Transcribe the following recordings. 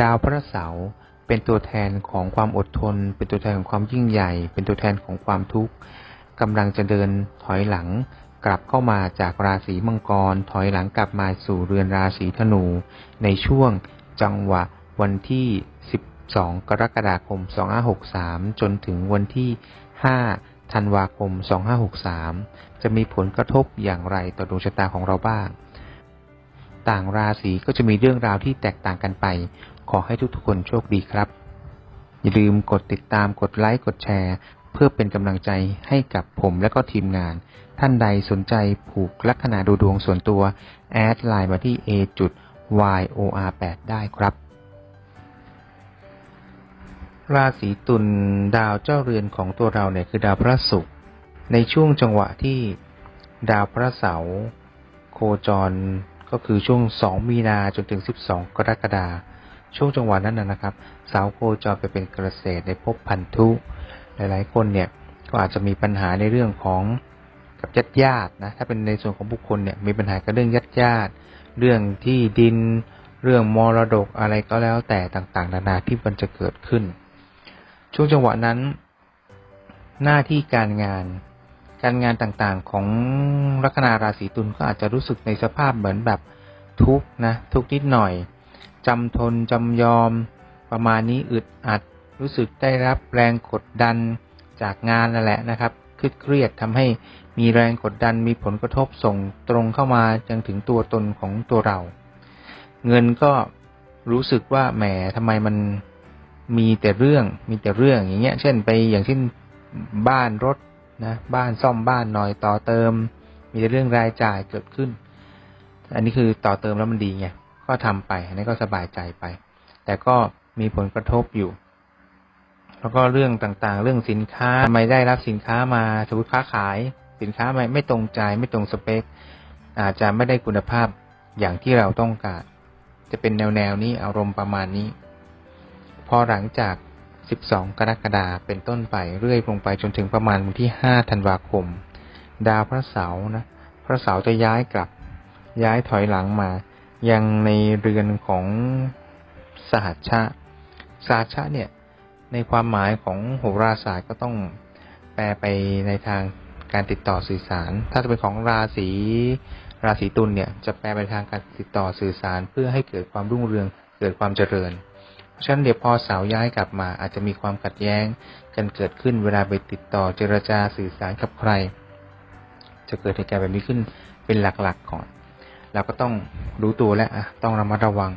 ดาวพระเสาร์เป็นตัวแทนของความอดทน เป็นตัวแทนของความยิ่งใหญ่ เป็นตัวแทนของความทุกข์กำลังจะเดินถอยหลัง กลับเข้ามาจากราศีมังกร ถอยหลังกลับมาสู่เรือนราศีธนู ในช่วงจังหวะวันที่ 12 กรกฎาคม 2563 จนถึงวันที่ 5 ธันวาคม 2563 จะมีผลกระทบอย่างไรต่อดวงชะตาของเราบ้าง ต่างราศีก็จะมีเรื่องราวที่แตกต่างกันไป ขอให้ทุกๆคนโชคดีครับ อย่าลืมกดติดตามกดไลค์กดแชร์ เพื่อเป็นกำลังใจให้กับผมและก็ทีมงาน ท่านใดสนใจผูกลัคนาดูดวงส่วนตัว แอดไลน์มาที่ a y o r 8ได้ครับ ราศีตุลดาวเจ้าเรือนของตัวเราเนี่ยคือดาวพระศุกร์ในช่วงจังหวะที่ดาวพระเสาร์โคจรก็คือช่วง 2 มีนาจนถึง 12 กรกฎาคม ช่วงจังหวะนั้นนะครับ เสาโคจรไปเป็นเกษตรในภพพันธุ หลายๆ คนเนี่ยก็อาจจะมีปัญหาในเรื่องของกับญาติญาตินะถ้าเป็นในส่วนของบุคคลเนี่ยมีปัญหากับเรื่องญาติญาติเรื่องที่ดิน เรื่องมรดกอะไรก็แล้วแต่ต่างๆ นานาที่มันจะเกิดขึ้น ช่วงจังหวะนั้น หน้าที่การงาน การงานต่างๆของลัคนาราศีตุลก็อาจจะรู้สึกในสภาพเหมือนแบบทุกข์นะทุกนิดหน่อย จำทนจำยอม ประมาณนี้อึดอัด รู้สึกได้รับแรงกดดันจากงานนั่นแหละนะครับคิดเครียดทำให้มีแรงกดดันมีผลกระทบส่งตรงเข้ามาจนถึงตัวตนของตัวเรา เงินก็รู้สึกว่าแหมทำไมมันมีแต่เรื่องมีแต่เรื่องอย่างเงี้ย เช่นไปอย่างเช่นบ้านรถนะบ้านซ่อมบ้านหน่อยต่อเติม มีแต่เรื่องรายจ่ายเกิดขึ้น อันนี้คือต่อเติมแล้วมันดีไง ก็ทำไปอันนี้ก็สบายใจไป แต่ก็มีผลกระทบอยู่ แล้วก็เรื่องต่างๆ เรื่องสินค้าไม่ได้รับสินค้ามาสมมติค้าขาย สินค้าไม่ไม่ตรงใจไม่ตรงสเปค อาจจะไม่ได้คุณภาพอย่างที่เราต้องการ จะเป็นแนวแนวนี้อารมณ์ประมาณนี้ พอหลังจาก 12 กรกฎาคมเป็นต้นไปเรื่อยลงไปจนถึงประมาณวันที่ 5 ธันวาคม ดาวพระเสาร์นะพระเสาร์จะย้ายกลับ ย้ายถอยหลังมา ยังในเรือนของสหัชชะสหัชชะเนี่ยในความหมายของโหราศาสตร์ก็ต้องแปลไปในทางการติดต่อสื่อสาร ถ้าจะเป็นของราศีราศีตุลเนี่ยจะแปลไปทางการติดต่อสื่อสารเพื่อให้เกิดความรุ่งเรืองเกิดความเจริญเพราะฉะนั้นเดี๋ยวพอสาวย้ายกลับมา อาจจะมีความขัดแย้งกันเกิดขึ้นเวลาไปติดต่อเจรจาสื่อสารกับใคร จะเกิดเหตุการณ์แบบนี้ขึ้นเป็นหลักๆก่อน เราก็ต้องรู้ตัวและต้องระมัดระวัง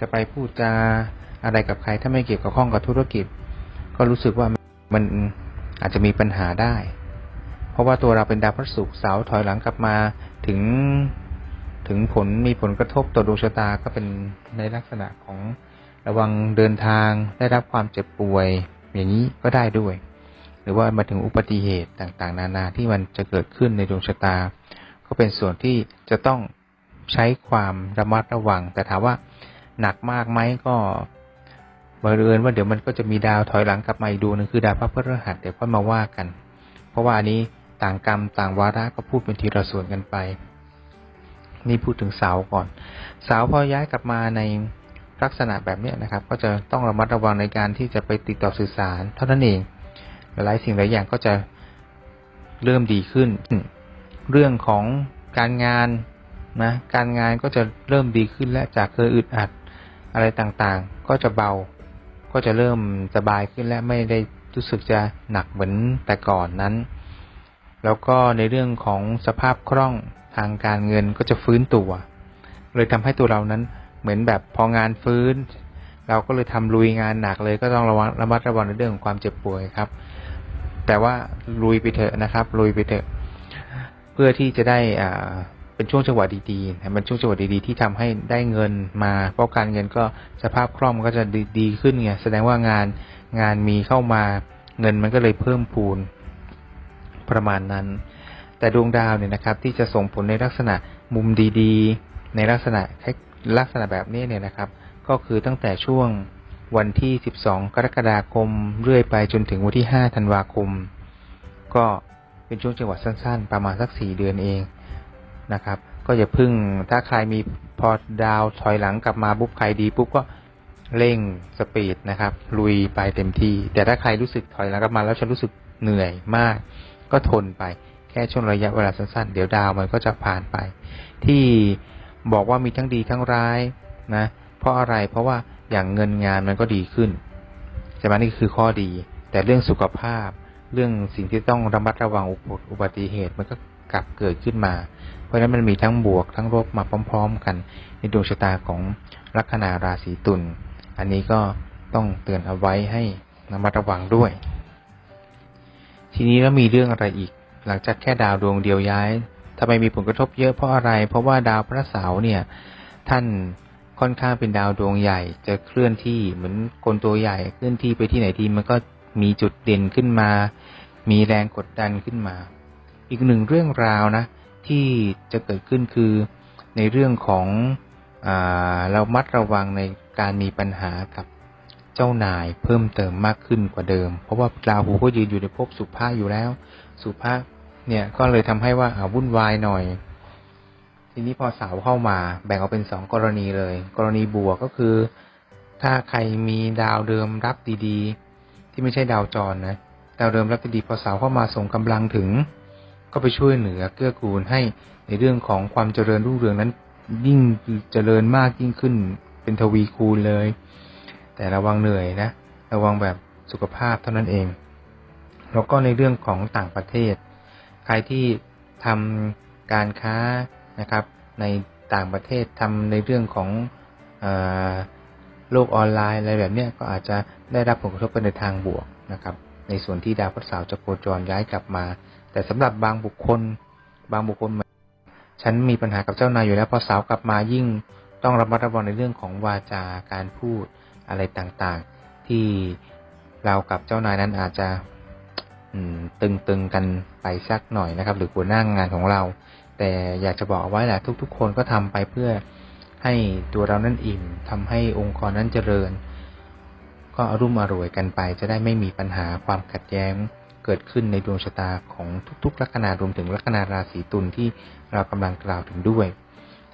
จะไปพูดจาอะไรกับใครถ้าไม่เกี่ยวกับข้องกับธุรกิจ ก็รู้สึกว่ามันอาจจะมีปัญหาได้ เพราะว่าตัวเราเป็นดาวพฤหัสเสาถอยหลังกลับมาถึงถึงผลมีผลกระทบต่อดวงชะตาก็เป็นในลักษณะของระวังเดินทางได้รับความเจ็บป่วย อย่างนี้ก็ได้ด้วย หรือว่ามาถึงอุบัติเหตุต่างๆ นานาที่มันจะเกิดขึ้นในดวงชะตา ก็เป็นส่วนที่จะต้อง ใช้ความระมัดระวัง แต่ถามว่าหนักมากไหมก็บังเอิญว่าเดี๋ยวมันก็จะมีดาวถอยหลังกลับมาอีกดวงนึงคือดาวพระพฤหัสเดี๋ยวค่อยมาว่ากัน เพราะว่าอันนี้ต่างกรรมต่างวาระก็พูดเป็นทีละส่วนกันไป นี่พูดถึงสาวก่อนสาวพอย้ายกลับมาในลักษณะแบบนี้นะครับ ก็จะต้องระมัดระวังในการที่จะไปติดต่อสื่อสาร เท่านั้นเองหลายสิ่งหลายอย่างก็จะเริ่มดีขึ้น เรื่องของการงาน นะการงานก็จะเริ่มดีขึ้นและจากเคยอึดอัดอะไรต่างๆ ก็จะเบา ก็จะเริ่มสบายขึ้นและไม่ได้รู้สึกจะหนักเหมือนแต่ก่อนนั้น แล้วก็ในเรื่องของสภาพคล่องทางการเงินก็จะฟื้นตัว เลยทำให้ตัวเรานั้นเหมือนแบบพองานฟื้น เราก็เลยทำลุยงานหนักเลยก็ต้องระวังระมัดระวังในเรื่องของความเจ็บป่วยครับ แต่ว่าลุยไปเถอะนะครับ ลุยไปเถอะ เพื่อที่จะได้อ่า เป็นช่วงจังหวะดีๆนะมันช่วงจังหวะดีๆ ที่ทำให้ได้เงินมาเพราะการเงินก็สภาพคล่องก็จะดีดีขึ้นไงแสดงว่างานงานมีเข้ามาเงินมันก็เลยเพิ่มพูนประมาณนั้น แต่ดวงดาวเนี่ยนะครับ ที่จะส่งผลในลักษณะมุมดีๆ ในลักษณะลักษณะแบบนี้เนี่ยนะครับ ก็คือตั้งแต่ช่วงวันที่ 12 กรกฎาคม เรื่อยไปจนถึงวันที่ 5 ธันวาคม ก็เป็นช่วงจังหวะสั้นๆ ประมาณสัก 4 เดือนเอง นะครับ ก็อย่าพึ่งถ้าใครมีพอดาวถอยหลังกลับมาปุ๊บใครดีปุ๊บก็เร่งสปีดนะครับ ลุยไปเต็มที่ แต่ถ้าใครรู้สึกถอยหลังกลับมาแล้วฉันรู้สึกเหนื่อยมาก ก็ทนไปแค่ช่วงระยะเวลาสั้นๆ เดี๋ยวดาวมันก็จะผ่านไป ที่บอกว่ามีทั้งดีทั้งร้ายนะ เพราะอะไรเพราะว่าอย่างเงินงานมันก็ดีขึ้นใช่ไหมนี่คือข้อดี แต่เรื่องสุขภาพ เรื่องสิ่งที่ต้องระมัดระวังอุบัติเหตุมันก็ กลับเกิดขึ้นมา เพราะฉะนั้นมันมีทั้งบวกทั้งลบมาพร้อม ๆ กัน ในดวงชะตาของลัคนาราศีตุล อันนี้ก็ต้องเตือนเอาไว้ให้ระมัดระวังด้วย ทีนี้แล้วมีเรื่องอะไรอีก หลังจากแค่ดาวดวงเดียวย้ายทำไมมีผลกระทบเยอะเพราะอะไร เพราะว่าดาวพระเสาร์เนี่ย ท่านค่อนข้างเป็นดาวดวงใหญ่ จะเคลื่อนที่เหมือนคนตัวใหญ่เคลื่อนที่ไปที่ไหนทีมันก็มีจุดเด่นขึ้นมา มีแรงกดดันขึ้นมา อีกหนึ่งเรื่องราวนะที่จะเกิดขึ้นคือในเรื่องของอาเรามัดระวังในการมีปัญหากับเจ้านายเพิ่มเติมมากขึ้นกว่าเดิม เพราะว่าราหูก็ยืนอยู่ในภพสุภาอยู่แล้ว สุภาเนี่ยก็เลยทำให้ว่าอาวุ่นวายหน่อย ทีนี้พอสาวเข้ามาแบ่งออกเป็นสองกรณีเลย กรณีบวกก็คือ ถ้าใครมีดาวเดิมรับดีๆ ที่ไม่ใช่ดาวจรนะดาวเดิมรับดีๆพอสาวเข้ามาส่งกำลังถึง ก็ไปช่วยเหนือเกื้อกูลให้ในเรื่องของความเจริญรุ่งเรืองนั้น ยิ่งเจริญมากยิ่งขึ้น เป็นทวีคูณเลย แต่ระวังเหนื่อยนะ ระวังแบบสุขภาพเท่านั้นเอง แล้วก็ในเรื่องของต่างประเทศ ใครที่ทำการค้านะครับ ในต่างประเทศทำในเรื่องของโลกออนไลน์อะไรแบบนี้ก็อาจจะได้รับผลกระทบไปในทางบวกนะครับ ในส่วนที่ดาวพฤหัสจะโคจรย้ายกลับมา แต่สำหรับบางบุคคล บางบุคคล ฉันมีปัญหากับเจ้านายอยู่แล้วพอสาวกลับมายิ่งต้องระมัดระวังในเรื่องของวาจาการพูดอะไรต่างๆ ที่เรากับเจ้านายนั้นอาจจะตึงๆกันไปสักหน่อยนะครับ หรือหัวหน้างงานของเรา แต่อยากจะบอกไว้แหละทุก ๆ คนก็ทำไปเพื่อให้ตัวเรานั้นอิ่มทำให้องค์กรนั้นเจริญ ก็อรุ่มอร่วยกันไป จะได้ไม่มีปัญหาความขัดแย้ง เกิดขึ้นในดวงชะตาของทุกๆลัคนารวมถึงลัคนาราศีตุลที่เรากำลังกล่าวถึงด้วย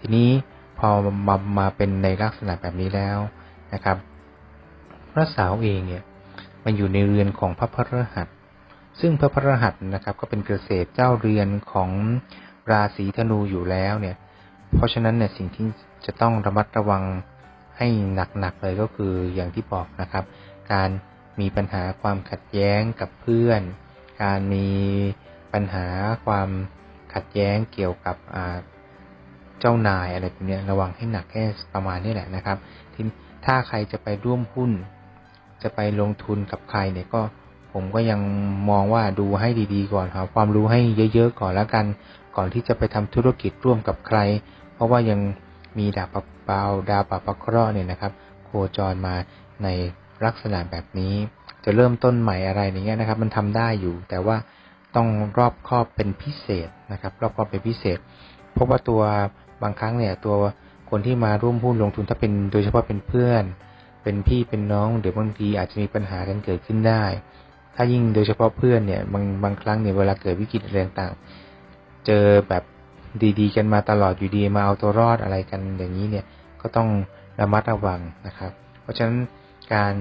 ทีนี้พอมามาเป็นในลักษณะแบบนี้แล้วนะครับ พระสาวเองเนี่ยมันอยู่ในเรือนของพระพฤหัส ซึ่งพระพฤหัสนะครับ ก็เป็นเกษตรเจ้าเรือนของราศีธนูอยู่แล้วเนี่ย เพราะฉะนั้นเนี่ยสิ่งที่จะต้องระมัดระวังให้หนักๆเลยก็คืออย่างที่บอกนะครับ การ มีปัญหาความขัดแย้งกับเพื่อน การมีปัญหาความขัดแย้งเกี่ยวกับเจ้านายอะไรพวกนี้ระวังให้หนักแค่ประมาณนี้แหละนะครับทีถ้าใครจะไปร่วมหุ้น จะไปลงทุนกับใครเนี่ยก็ผมก็ยังมองว่าดูให้ดีๆก่อนครับความรู้ให้เยอะๆก่อนแล้วกัน ก่อนที่จะไปทำธุรกิจร่วมกับใคร เพราะว่ายังมีดาวปะเปาดาวปะปะเคราะห์เนี่ยนะครับ โคจรมาใน ลักษณะแบบนี้ จะเริ่มต้นใหม่อะไรอย่างเงี้ยนะครับ มันทำได้อยู่ แต่ว่าต้องรอบครอบเป็นพิเศษนะครับ รอบครอบเป็นพิเศษ เพราะว่าตัวบางครั้งเนี่ย ตัวคนที่มาร่วมหุ้นลงทุนถ้าเป็นโดยเฉพาะเป็นเพื่อน เป็นพี่เป็นน้องเดี๋ยวบางทีอาจจะมีปัญหากันเกิดขึ้นได้ ถ้ายิ่งโดยเฉพาะเพื่อนเนี่ยบางบางครั้งเนี่ยเวลาเกิดวิกฤตอะไรต่างเจอแบบดีๆ กันมาตลอดอยู่ดีมาเอาตัวรอดอะไรกันอย่างนี้เนี่ยก็ต้องระมัดระวังนะครับ เพราะฉะนั้น การ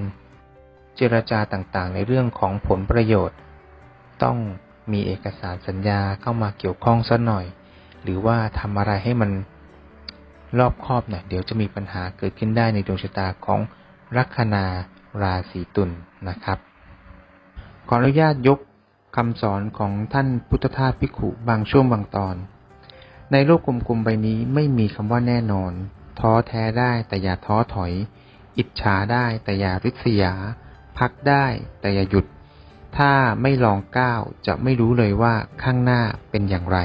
เจรจาต่างๆ ในเรื่องของผลประโยชน์ ต้องมีเอกสารสัญญาเข้ามาเกี่ยวข้องสักหน่อย หรือว่าทำอะไรให้มันรอบคอบเนี่ยเดี๋ยวจะมีปัญหาเกิดขึ้นได้ในดวงชะตาของลัคนาราศีตุลนนะครับ ขออนุญาตยกคำสอนของท่านพุทธทาสพิขุบางช่วงบางตอน ในโลกกลมๆใบนี้ไม่มีคำว่าแน่นอน ท้อแท้ได้แต่อย่าท้อถอย อิจฉาได้แต่อย่าริษยา พักได้แต่อย่าหยุด ถ้าไม่ลองก้าวจะไม่รู้เลยว่าข้างหน้าเป็นอย่างไร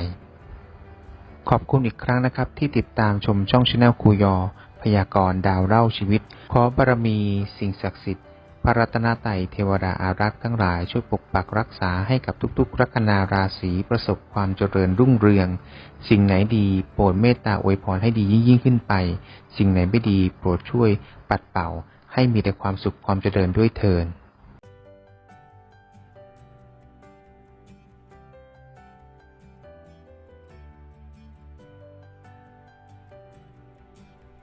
ขอบคุณอีกครั้งนะครับ ที่ติดตามชมช่องชาแนลคูยอ พยากรณ์ดาวเล่าชีวิต ขอบารมีสิ่งศักดิ์สิทธิ์ พระรัตนตรัยเทวดาอารักษ์ทั้งหลายช่วยปกปักรักษาให้กับทุกๆ ลัคนาราศีประสบความเจริญรุ่งเรือง สิ่งไหนดีโปรดเมตตาอวยพรให้ดียิ่งยิ่งขึ้นไป สิ่งไหนไม่ดีโปรดช่วยปัดเป่า ให้มีแต่ความสุขความเจริญด้วยเทิน